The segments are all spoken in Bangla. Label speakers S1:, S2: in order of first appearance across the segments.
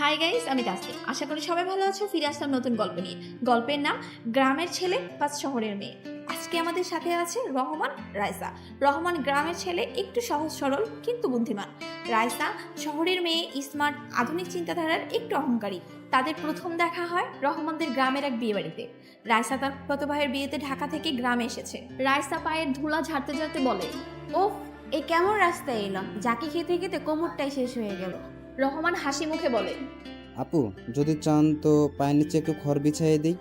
S1: হাই গাইস আমি তাসলিম আশা করি সবাই ভালো আছো, ফিরে আসলাম নতুন গল্প নিয়ে। গল্পের নাম, গ্রামের ছেলে বা শহরের মেয়ে। আজকে আমাদের সাথে আছে রহমান রায়সা রহমান গ্রামের ছেলে একটু সহজ সরল, কিন্তু বুদ্ধিমান। রায়সা শহরের মেয়ে স্মার্ট আধুনিক চিন্তাধারার একটু অহংকারী। তাদের প্রথম দেখা হয় রহমানদের গ্রামের এক বিয়ে বাড়িতে রায়সা তার ছোট ভাইয়ের বিয়েতে ঢাকা থেকে গ্রামে এসেছে। রায়সা পায়ের ধুলা ঝাড়তে ঝাড়তে বলে
S2: ওফ এ কেমন রাস্তায় এলাম যাকে খেতে খেতে কোমরটাই শেষ হয়ে গেল।
S1: রহমান হাসি মুখে বলে
S3: আপু যদি চান তো পায়ের নিচে একটু খড় বিছাইয়ে দিই।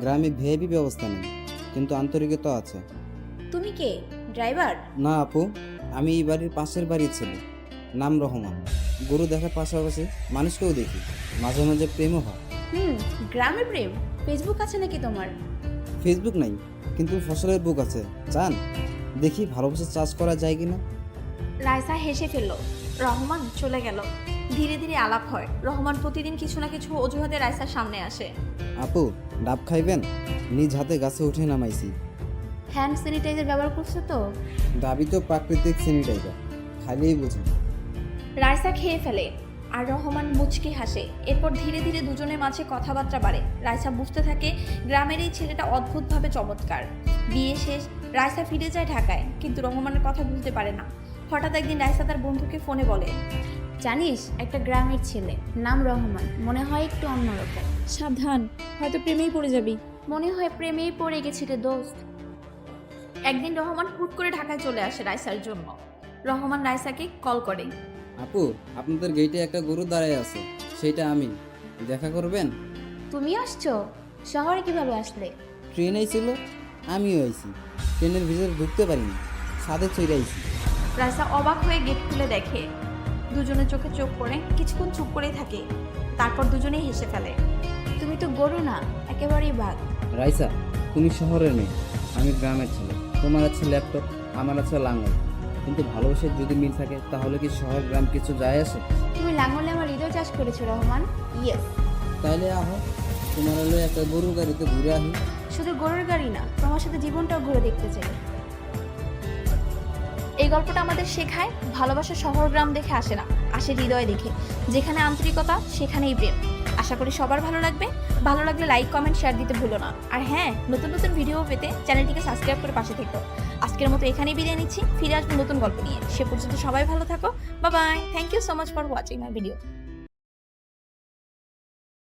S3: গ্রামে ভিআইপি ব্যবস্থা নেই কিন্তু আন্তরিকতা আছে।
S2: তুমি কে? ড্রাইভার?
S3: না আপু আমি এই বাড়ির পাশের বাড়ির ছেলে। নাম রহমান। গরু দেখার পাশাপাশি মানুষকেও দেখি। মাঝে মাঝে প্রেমও হয়।
S2: হুম গ্রামে প্রেম। ফেসবুক আছে নাকি তোমার?
S3: ফেসবুক নাই কিন্তু ফসলের বুক আছে। চান? দেখি ভালোবাসা চাষ করা যায় কিনা?
S1: রায়সা হেসে ফেলল। রহমান চলে গেল। ধীরে ধীরে আলাপ হয়। রহমান প্রতিদিন কিছু না কিছু অজুহাতে রায়সার সামনে আসে।
S3: আপু ডাব খাইবেন? নিজ হাতে গাছে উঠে নামাইছি।
S2: হ্যান্ড স্যানিটাইজার ব্যবহার করছ তো?
S3: ডাবি তো প্রাকৃতিক স্যানিটাইজার। খাইলেই বুঝি
S1: রায়সা খেয়ে ফেলে আর রহমান মুচকি হাসে। এরপর ধীরে ধীরে দুজনের মাঝে কথাবার্তা বাড়ে। রায়সা বুঝতে থাকে গ্রামের এই ছেলেটা অদ্ভুতভাবে চমৎকার। বিয়ে শেষ রায়সা ফিরে যায় ঢাকায় কিন্তু রহমানের কথা বুঝতে পারে না। হঠাৎ একদিন রায়সা তার বন্ধুকে ফোনে বলে
S2: জানিস একটা গ্রামের ছেলে নাম রহমান মনে হয় একটু অন্যরকম।
S1: সাবধান হয়তো প্রেমেই পড়ে যাবি।
S2: মনে হয় প্রেমেই পড়ে গেছি রে দোস্ত।
S1: একদিন রহমান হুট করে ঢাকায় চলে আসে রায়সার জন্য। রহমান রায়সাকে কল করে।
S3: আপু আপনাদের গেটে একটা গরু দাঁড়ায় আছে সেটা আমি। দেখা করবেন?
S2: তুমি আসছো? শহরে কীভাবে আসলে?
S3: ট্রেনেই ছিল আমিও আইছি। ট্রেনের ভিতরে ঢুকতে পারিনি ছাদে চলে আইছি।
S1: রাইসা অবাক হয়ে গেট খুলে দেখে দুজনের চোখে চোখ পড়ে কিছুক্ষণ চুপ করেই থাকে তারপর দুজনেই হেসে ফেলে।
S2: তুমি তো গরু না একেবারেই বাঘ।
S3: রাইসা তুমি শহরের মেয়ে আমি গ্রামের ছেলে। তোমার আছে ল্যাপটপ আমার আছে লাঙ্গল কিন্তু ভালোবাসার যদি মিল থাকে তাহলে কি শহর গ্রাম কিছু যায় আসে?
S2: তুমি লাঙ্গলে আমার হৃদয় চাষ করেছ রহমান। ইয়েস
S3: তাহলে আহ তোমার হলো একটা গরুর গাড়িতে ঘুরে আহি।
S2: শুধু গরুর গাড়ি না তোমার সাথে জীবনটাও ঘুরে দেখতে চাই।
S1: এই গল্পটা আমাদের শেখায়, ভালোবাসা শহর গ্রাম দেখে আসে না, আসে হৃদয় দেখে। যেখানে আন্তরিকতা, সেখানেই প্রেম। আশা করি সবার ভালো লাগবে। ভালো লাগলে লাইক কমেন্ট শেয়ার দিতে ভুলো না। আর হ্যাঁ নতুন নতুন ভিডিও পেতে চ্যানেলটিকে সাবস্ক্রাইব করে পাশে থেকো। আজকের মতো এখানেই বিদায় নিচ্ছি। ফিরে আসব নতুন গল্প নিয়ে। সে পর্যন্ত সবাই ভালো থাকো। বা bye thank you so much for watching my video